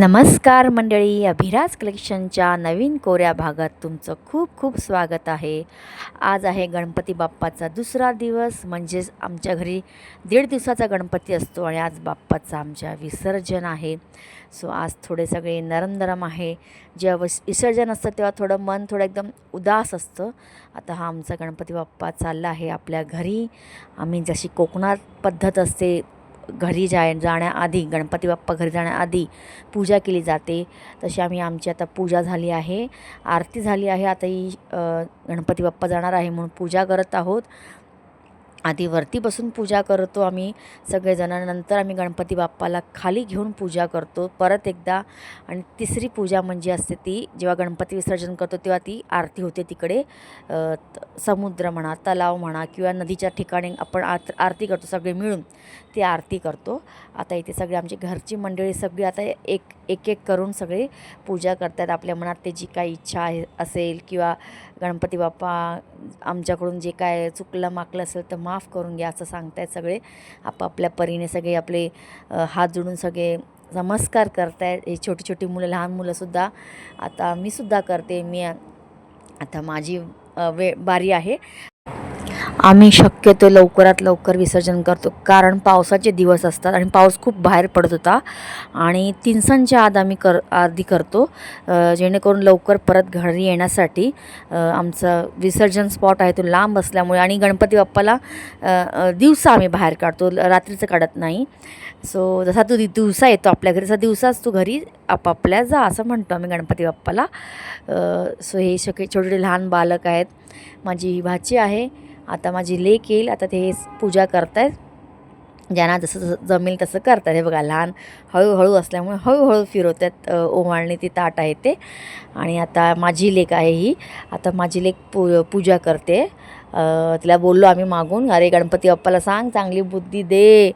नमस्कार मंडळी अभिराज कलेक्शनच्या नवीन कोऱ्या भागात तुमचं खूप खूप स्वागत आहे. आज आहे गणपती बाप्पाचा दुसरा दिवस म्हणजेच आमच्या घरी दीड दिवसाचा गणपती असतो आणि आज बाप्पाचं आमच्या विसर्जन आहे. सो आज थोडे सगळे नरम नरम आहे. जेव्हा विसर्जन असतं तेव्हा थोडं मन थोडं एकदम उदास असतं. आता हा आमचा गणपती बाप्पा चालला आहे आपल्या घरी. आम्ही जशी कोकणात पद्धत असते घरी जाय जाण्याआधी गणपती बाप्पा घरी जाण्याआधी पूजा केली जाते. तशी आम्ही आमची आता पूजा झाली आहे. आरती झाली आहे. आता ही गणपती बाप्पा जाणार आहे म्हणून पूजा करत आहोत. आधी वरती बसून पूजा करतो आम्ही. सगळेजणांनंतर आम्ही गणपती बाप्पाला खाली घेऊन पूजा करतो. परत एकदा आणि तिसरी पूजा म्हणजे असते ती जेव्हा गणपती विसर्जन करतो तेव्हा ती आरती होते तिकडे. त- समुद्र म्हणा तलाव म्हणा किंवा नदीच्या ठिकाणी आपण आत आरती करतो सगळे मिळून. ती आरती करतो. आता इथे सगळे आमची घरची मंडळी सगळी आता एक एक एक करून सगळे पूजा करतात. आपल्या मनात ते जी काही इच्छा आहे असेल किंवा गणपती बाप्पा आमच्याकडून जे काय चुकलं माकलं असेल तर माफ करून घ्या असं सांगतायत सगळे. आपापल्या परीने सगळे आपले हात जोडून सगळे नमस्कार करतायत. हे छोटी छोटी मुलं लहान मुलंसुद्धा आता मी सुद्धा करते. मी आता माझी वे बारी आहे. आम्ही शक्यतो लवकरात लवकर विसर्जन करतो कारण पावसाचे दिवस असतात आणि पाऊस खूप बाहेर पडत होता. आणि तिनसांच्या आत आम्ही कर आधी करतो जेणेकरून लवकर परत घरी येण्यासाठी आमचं विसर्जन स्पॉट आहे तो लांब असल्यामुळे आणि गणपती बाप्पाला दिवसा आम्ही बाहेर काढतो रात्रीचं काढत नाही. सो जसा तू दि- दिवसा येतो आपल्या घरी तसा दिवसाच तू घरी आपापल्या जा असं म्हणतो आम्ही गणपती बाप्पाला. सो हे सगळे छोटे छोटे लहान बालक आहेत. माझी ही भाची आहे. आता माझी लेक येईल आता ते पूजा करतायत. ज्यांना जसं जसं जमेल तसं करतात. हे बघा लहान हळूहळू असल्यामुळे हळूहळू फिरवतात ओमाळणी ओवाळणी ती ताट आहे ते. आणि आता माझी लेक आहे ही. आता माझी लेक पू पूजा करते. तिला बोललो आम्ही मागून अरे गणपती बाप्पाला सांग चांगली बुद्धी दे.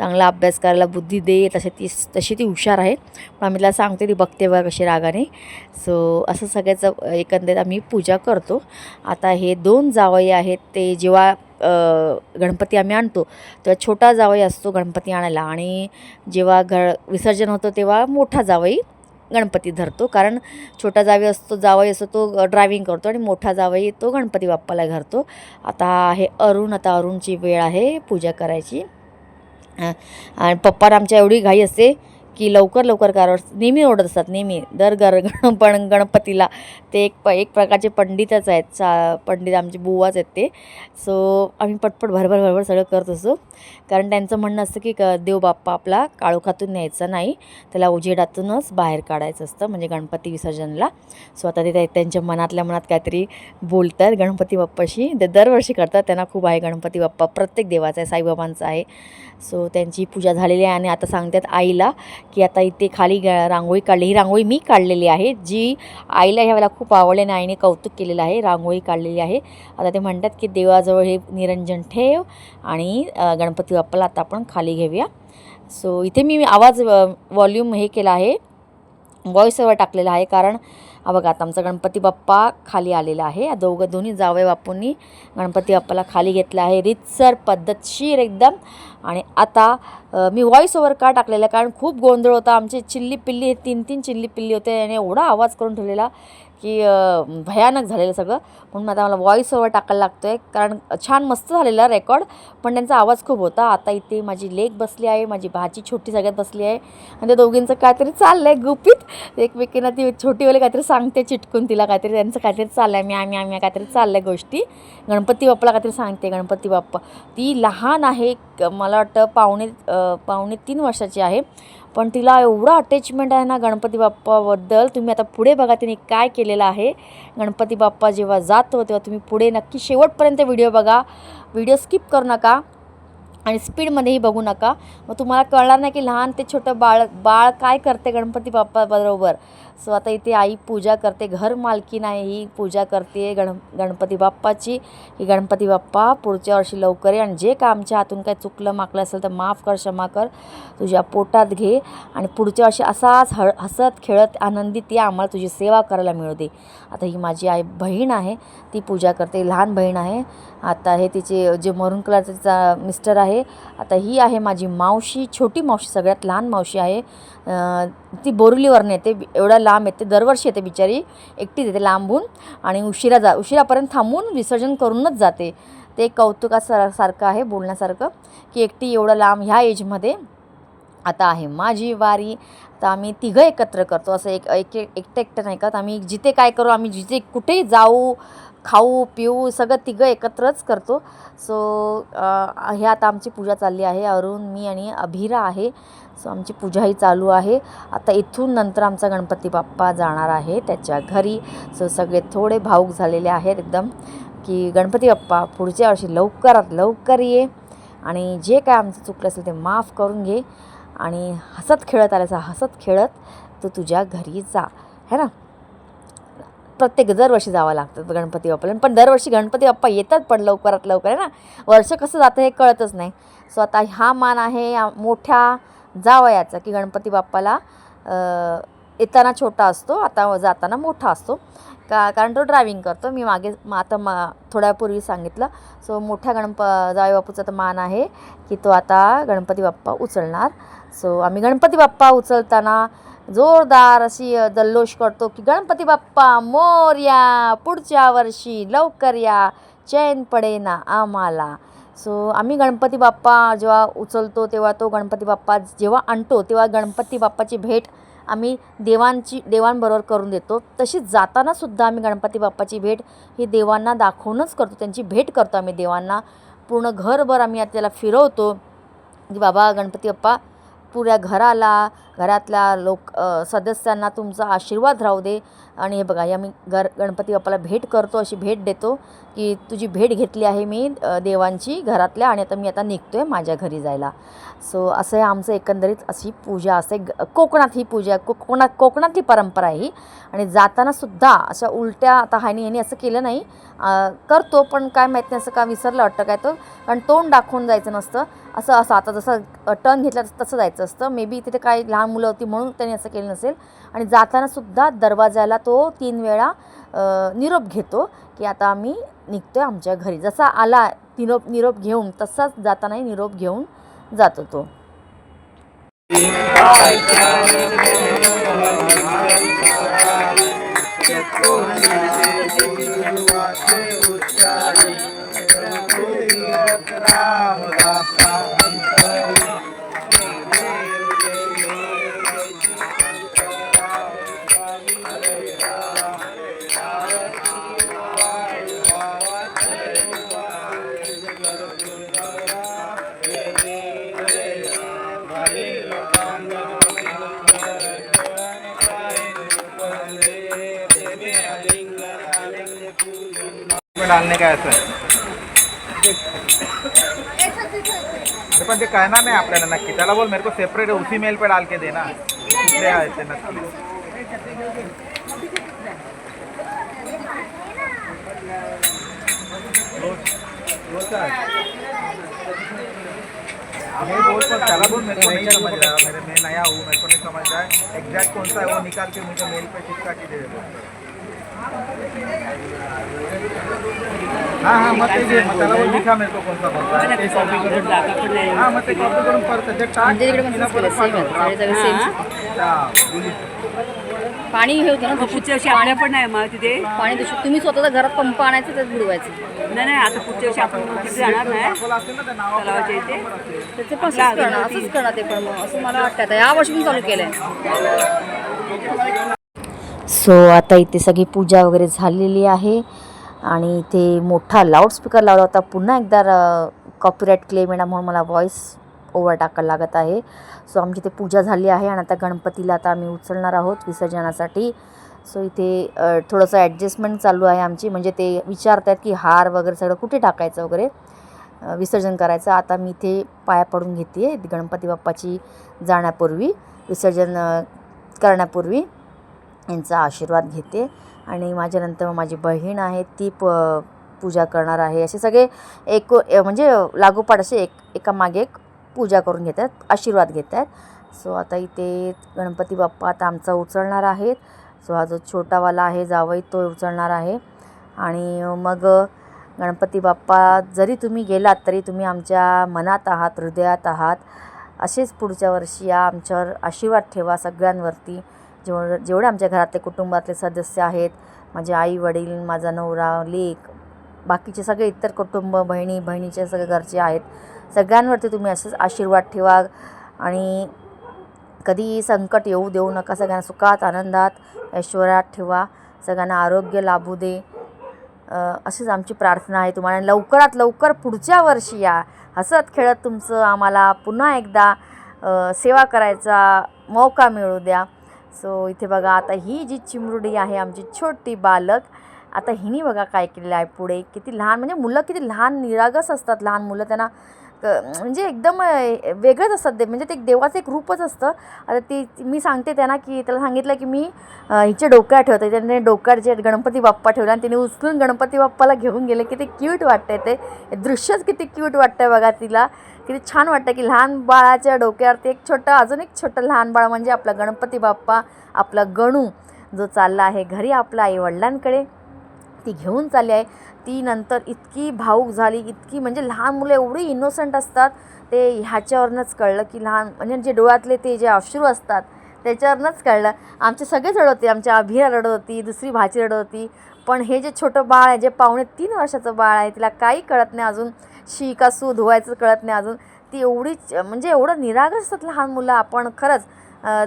चांगला अभ्यास करायला बुद्धी दे तसे ती तशी ती हुशार आहे. पण आम्ही तिला सांगते ती बघते बघा कशी रागाने. सो असं सगळ्याचं एकंदरीत आम्ही पूजा करतो. आता हे दोन जावई आहेत ते जेव्हा गणपती आम्ही आणतो तेव्हा छोटा जावई असतो गणपती आणायला. आणि जेव्हा घ विसर्जन होतं तेव्हा मोठा जावई गणपती धरतो. कारण छोटा जावई असतो जावई असतो तो ड्रायव्हिंग करतो आणि मोठा जावई तो गणपती बाप्पाला घरतो आता आहे अरुण आता अरुणची वेळ आहे पूजा करायची. आणि पप्पा आमच्या एवढी घाई असते. की लवकर लवकर कार नेहमी ओढत असतात नेहमी. दर गर गण पण गणपतीला ते एक प एक प्रकारचे पंडितच आहेत. सा पंडित आमचे बुवाच आहेत ते. सो आम्ही पटपट भरभर भरभर सगळं करत असतो कारण त्यांचं म्हणणं असतं की क देव बाप्पा आपला काळोखातून न्यायचा नाही. त्याला उजेडातूनच बाहेर काढायचं असतं म्हणजे गणपती विसर्जनला. सो आता ते त्या- त्यांच्या मनातल्या मनात काहीतरी बोलत आहेत गणपती बाप्पाशी ते दरवर्षी करतात. त्यांना खूप आहे गणपती बाप्पा. प्रत्येक देवाचा आहे साईबाबांचा आहे. सो त्यांची पूजा झालेली आहे आणि आता सांगतात आईला की आता इथे खाली ग- रांगोळी काढली. ही रांगोळी मी काढलेली आहे जी आईला ह्या वेळेला खूप आवडली आणि आईने कौतुक केलेलं आहे रांगोळी काढलेली आहे. आता ते म्हणतात की देवाजवळ हे निरंजन ठेव आणि गणपती बाप्पाला आता आपण खाली घेऊया. सो इथे मी आवाज वॉल्यूम हे केला आहे. वॉईसवर टाकलेला आहे कारण हा बघा आता आमचा गणपती बाप्पा खाली आलेला आहे. या दोघं दोन्ही जावई बापूंनी गणपती बाप्पाला खाली घेतला आहे. रितसर पद्धतशीर एकदम. आणि आता मी व्हॉईस ओव्हर का टाकलेला? आहे? कारण खूप गोंधळ होता. आमची चिल्ली पिल्ली हे तीन तीन चिल्ली पिल्ली होते. आणि एवढा आवाज करून ठेवलेला. की भयानक झालेलं सगळं. म्हणून आता मला व्हॉईस ओव्हर टाकायला लागतो आहे कारण छान मस्त झालेला रेकॉर्ड पण त्यांचा आवाज खूप होता. आता इथे माझी लेक बसली आहे. माझी भाची छोटी सगळ्यात बसली आहे. आणि त्या दोघींचं काहीतरी चाललं आहे गुपित. एकमेकींना ती छोटीवाली काहीतरी सांगते चिटकून तिला काहीतरी. त्यांचं काहीतरी चाललं आहे मी आम्ही आम्ही काहीतरी चाललं आहे गोष्टी. गणपती बाप्पाला काहीतरी सांगते गणपती बाप्पा. ती लहान आहे. मला वाटतं पावणे पावणे तीन वर्षाची आहे. पण तिला एवढं अटॅचमेंट आहे ना गणपती बाप्पाबद्दल. तुम्ही आता पुढे बघा तिने काय केलेलं आहे. गणपती बाप्पा जेव्हा जातो तेव्हा तुम्ही पुढे नक्की शेवटपर्यंत व्हिडिओ बघा. व्हिडिओ स्किप करू नका. आणि स्पीडमध्येही बघू नका. मग तुम्हाला कळणार नाही की लहान ते छोटं बाळ बाळ काय करते गणपती बाप्पा बरोबर. सो आता इथे आई पूजा करते घर मालकीन आहे ही पूजा करते गण गणपती बाप्पाची. की गणपती बाप्पा पुढच्या वर्षी लवकर ये आणि जे काय आमच्या हातून काय चुकलं माकलं असेल तर माफ कर क्षमा कर. तुझ्या पोटात घे आणि पुढच्या वर्षी असाच हळ हसत खेळत आनंदित या आम्हाला तुझी सेवा करायला मिळू दे. आता ही माझी आई बहीण आहे ती पूजा करते लहान बहीण आहे. आता हे तिचे जे मरून कलरचा मिस्टर आहे आता ही आहे माझी मावशी छोटी मावशी सगळ्यात लहान मावशी आहे. ती बोरुलीवरनं येते एवढ्या लांब येते दरवर्षी येते बिचारी एकटीच येते लांबून आणि उशिरा जा उशिरापर्यंत थांबून विसर्जन करूनच जाते. ते कौतुकासार सारखं आहे बोलण्यासारखं की एकटी एवढं लांब ह्या एजमध्ये आता आहे माझी वारी. तर आम्ही तिघं एकत्र करतो असं एक एक एक- एकटं एकटं नाही करत. आम्ही जिथे काय करू आम्ही जिथे कुठेही जाऊ खाऊ पिऊ सगळं तिघं एकत्रच करतो. सो हे आता आमची पूजा चालली आहे. अरुण मी आणि अभिरा आहे. सो आमची पूजाही चालू आहे. आता इथून नंतर आमचा गणपती बाप्पा जाणार आहे त्याच्या घरी. सो सगळे थोडे भाऊक झालेले आहेत एकदम की गणपती बाप्पा पुढच्या वर्षी लवकरात लवकर ये आणि जे काय आमचं चुकलं असेल ते माफ करून घे आणि हसत खेळत आल्याचा हसत खेळत तू तुझ्या घरी जा. है ना? प्रत्येक दरवर्षी जावं लागतं गणपती बाप्पाला. पण दरवर्षी गणपती बाप्पा येतात पण लवकरात लवकर आहे ना? वर्ष कसं जातं हे कळतच नाही. सो आता हा मान आहे मोठ्या जावयाचा की गणपती बाप्पाला येताना छोटा असतो आता जाताना मोठा असतो. का कारण तो ड्रायविंग करतो. मी मागे मग आता मा थोड्यापूर्वी सांगितलं. सो मोठ्या गणप जावे बापूचा तर मान आहे की तो आता गणपती बाप्पा उचलणार. सो आम्ही गणपती बाप्पा उचलताना जोरदार अशी जल्लोष करतो की गणपती बाप्पा मोर्या पुढच्या वर्षी लवकर या चैन पडे ना आम्हाला. सो आम्ही गणपती बाप्पा जेव्हा उचलतो तेव्हा तो गणपती बाप्पा जेव्हा आणतो तेव्हा गणपती बाप्पाची भेट आम्ही देवांची देवांबरोबर करून देतो. तशीच जाताना सुद्धा आम्ही गणपती बाप्पाची भेट ही देवांना दाखवूनच करतो. त्यांची भेट करतो आम्ही देवांना. पूर्ण घरभर आम्ही त्याला फिरवतो की बाबा गणपती बाप्पा पुऱ्या घराला घरातल्या लोक सदस्यांना तुमचा आशीर्वाद राहू दे. आणि हे बघा या मी घर गणपती बाप्पाला भेट करतो अशी भेट देतो की तुझी भेट घेतली आहे मी देवांची घरातल्या. आणि आता मी आता निघतो आहे माझ्या घरी जायला. सो असं हे आमचं एकंदरीत अशी पूजा असते. ग- कोकणात ही पूजा कोकणात कोकणातली परंपरा आहे ही. आणि जाताना सुद्धा अशा उलट्या आता हानी ह्यानी असं केलं नाही. करतो पण काय माहीत नाही असं का विसरलं वाटतं काय तर. कारण तोंड दाखवून जायचं नसतं. असं असं आता जसं टर्न घेतला तसं जायचं असतं. मे बी तिथे काय लहान मुलं होती म्हणून त्यांनी असं केलं नसेल. आणि जाताना सुद्धा दरवाजाला तो तीन वेळा निरोप घेतो की आता आम्ही निघतो आमच्या घरी. जसा आला निरोप निरोप घेऊन तसाच जातानाही निरोप घेऊन जातो तो डालने का ऐसा अरे पण ते कळणार नाही नक्की त्याला बोल, मेरे को सेपरेट उसी मेल पे डाल के देना। ते नक्की। रोजचा नहीं बोल पर त्याला बोल मेरे को नहीं समझ रहा मेरे मैं नया हूँ मेरे को नहीं समझ रहा है. एग्जैक्ट कौन सा है वो निकाल के मुझे मेल पे चिपका के दे दो हाँ हाँ मत दे मग त्याला बोल लिखा मेरे को कौन सा बोलता है. ते copy करून हा मग ते कॉपी करून परत ते टाक. आमच्या तिकडे पण same आहे. पाठव. सगळे सगळे same. त्या मुली- पाणी हे होतं ना पुढच्या वर्षी आपल्या पण नाही मग तिथे. पाणी दूषित तुम्ही स्वतःचा घरात पंप आणायचं त्यात बुडवायचं. नाही नाही आता पुढच्या वर्षी आपण तिथे जाणार नाही. तलावाच्या इथे. त्याचे पण असंच करणार असंच करणार ते पण मग. असं मला वाटतं आता. या वर्षी मी चालू केलं सो आता इथे सगळी पूजा वगैरे झालेली आहे. आणि इथे मोठा लाऊडस्पीकर लावला होता. पुन्हा एकदा कॉपीराईट क्लेम येणार म्हणून मला व्हॉईस ओव्हर टाकायला लागत आहे. सो आमची इथे पूजा झाली आहे आणि आता गणपतीला आता आम्ही उचलणार आहोत विसर्जनासाठी. सो इथे थोडंसं ॲडजस्टमेंट चालू आहे आमची. म्हणजे ते विचारत आहेत की हार वगैरे सगळं कुठे टाकायचं वगैरे विसर्जन करायचं. आता मी इथे पाया पडून घेते गणपती बाप्पाची जाण्यापूर्वी विसर्जन करण्यापूर्वी. यांचा आशीर्वाद घेते. आणि माझ्यानंतर माझी बहीण आहे ती प पूजा करणार आहे. असे सगळे एक म्हणजे लागोपाठ असे एक एकामागे एक पूजा करून घेतात आशीर्वाद घेत आहेत सो आता इथे गणपती बाप्पा आता आमचा उचलणार आहेत. सो हा जो छोटावाला आहे जावई तो उचलणार आहे. आणि मग गणपती बाप्पा जरी तुम्ही गेलात तरी तुम्ही आमच्या मनात आहात हृदयात आहात. असेच पुढच्या वर्षी या आमच्यावर आशीर्वाद ठेवा सगळ्यांवरती. जेव जेवढे आमच्या घरातले कुटुंबातले सदस्य आहेत माझे आई वडील माझा नवरा लेक बाकीचे सगळे इतर कुटुंब बहिणी बहिणीचे सगळे घरचे आहेत. सगळ्यांवरती तुम्ही असंच आशीर्वाद ठेवा आणि कधीही संकट येऊ देऊ नका. सगळ्यांना सुखात आनंदात ऐश्वर्यात ठेवा. सगळ्यांना आरोग्य लाभू दे. अशीच आमची प्रार्थना आहे तुम्हाला. लवकरात लवकर पुढच्या वर्षी या. हसत खेळत तुमचं आम्हाला पुन्हा एकदा सेवा करायचा मौका मिळू द्या. सो इथे बघा आता ही जी चिमरुडी आहे आमची छोटी बालक आता हिने बघा काय केलेलं आहे पुढे. किती लहान म्हणजे मुलं किती लहान निरागस असतात लहान मुलं. त्यांना म्हणजे एकदम वेगळंच असतात ते. म्हणजे ते एक देवाचं एक रूपच असतं. आता ती मी सांगते त्यांना की त्याला सांगितलं की मी हिच्या हिचे डोक्यात ठेवते. त्याने डोक्यात जे गणपती बाप्पा ठेवला आणि तिने उचलून गणपती बाप्पाला घेऊन गेले. किती क्यूट वाटतंय ते. दृश्यच किती क्यूट वाटतंय बघा तिला. किती छान वाटतं की लहान बाळाच्या डोक्यावरती एक छोटं अजून एक छोटं लहान बाळ म्हणजे आपला गणपती बाप्पा आपला गणू जो चालला आहे घरी आपल्या आईवडिलांकडे. ती घेऊन चालली आहे. ती नंतर इतकी भाऊक झाली इतकी म्हणजे लहान मुलं एवढी इनोसंट असतात ते ह्याच्यावरनंच कळलं की लहान म्हणजे जे डोळ्यातले ते जे अश्रू असतात त्याच्यावरनंच कळलं. आमचे सगळेच रडत होते आमच्या अभिया रडत होती दुसरी भाची रडत होती. पण हे जे छोटं बाळ आहे जे पावणे तीन वर्षाचं बाळ आहे तिला काही कळत नाही अजून. शी का सू धुवायचं कळत नाही अजून. ती एवढीच म्हणजे एवढं निरागस असतात लहान मुलं आपण. खरंच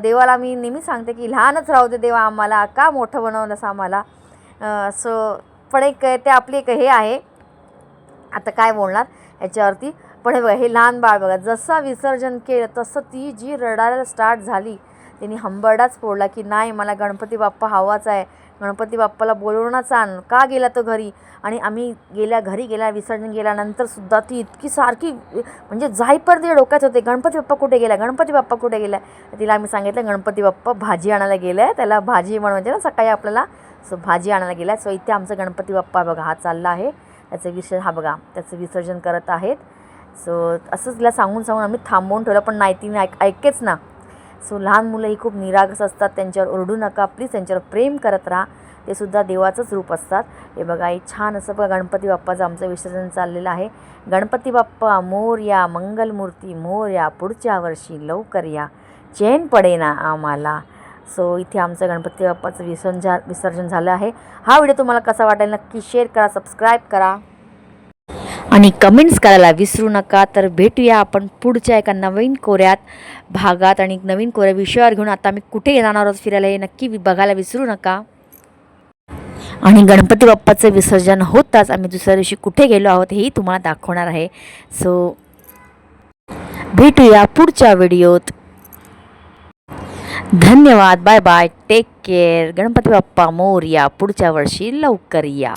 देवाला मी नेहमी सांगते की लहानच राहू दे देवा आम्हाला का मोठं बनवलंस आम्हाला. सो पण एक ते आपली एक हे आहे. आता काय बोलणार याच्यावरती? पण हे बघा हे लहान बाळ बघा जसं विसर्जन केलं तसं ती जी रडायला स्टार्ट झाली तिने हंबरडाच फोडला की नाही मला गणपती बाप्पा हवाच आहे. गणपती बाप्पाला बोलवूनच आण. का गेला तो घरी? आणि आम्ही गेल्या घरी गेल्या विसर्जन गेल्यानंतर सुद्धा ती इतकी सारखी म्हणजे जाईपर्यंत डोक्यात होते. गणपती बाप्पा कुठे गेला? गणपती बाप्पा कुठे गेला? तिला आम्ही सांगितलं गणपती बाप्पा भाजी आणायला गेलं आहे त्याला भाजी बनवायची ना सकाळी आपल्याला सो भाजी आणायला गेला. सो इथे आमचा गणपती बाप्पा बघा हा चालला आहे. त्याचं विसर्जन हा बघा त्याचं विसर्जन करत आहेत. सो असंच तिला सांगून सांगून आम्ही थांबवून ठेवलं पण नाही तिने ऐक ऐकेच ना. सो लहान मुलं ही खूप निरागस असतात त्यांच्यावर ओरडू नका प्लीज त्यांच्यावर प्रेम करत राहा. ते सुद्धा देवाचंच रूप असतात. हे बघा हे छान असं बघा गणपती बाप्पाचं आमचं विसर्जन चाललेलं आहे. गणपती बाप्पा मोर्या मंगलमूर्ती मोर या पुढच्या वर्षी लवकर या. चैन पडेना आम्हाला. सो इथे आमचं गणपती बाप्पाचं विसर्जन झा विसर्जन झालं आहे. हा व्हिडिओ तुम्हाला कसा वाटेल नक्की शेअर करा सबस्क्राईब करा. आणि कमेंट्स करायला विसरू नका तर भेटूया आपण पुढच्या एका नवीन कोऱ्यात भागात आणि नवीन कोऱ्या विषयावर घेऊन. आता आम्ही कुठे येणार आहोत फिरायला हे नक्की बघायला विसरू नका. आणि गणपती बाप्पाचं विसर्जन होताच आम्ही दुसऱ्या दिवशी कुठे गेलो आहोत हेही तुम्हाला दाखवणार आहे. सो भेटूया पुढच्या व्हिडिओत. धन्यवाद bye bye take care Ganpati Bappa Morya पुढच्या वर्षी लवकर या.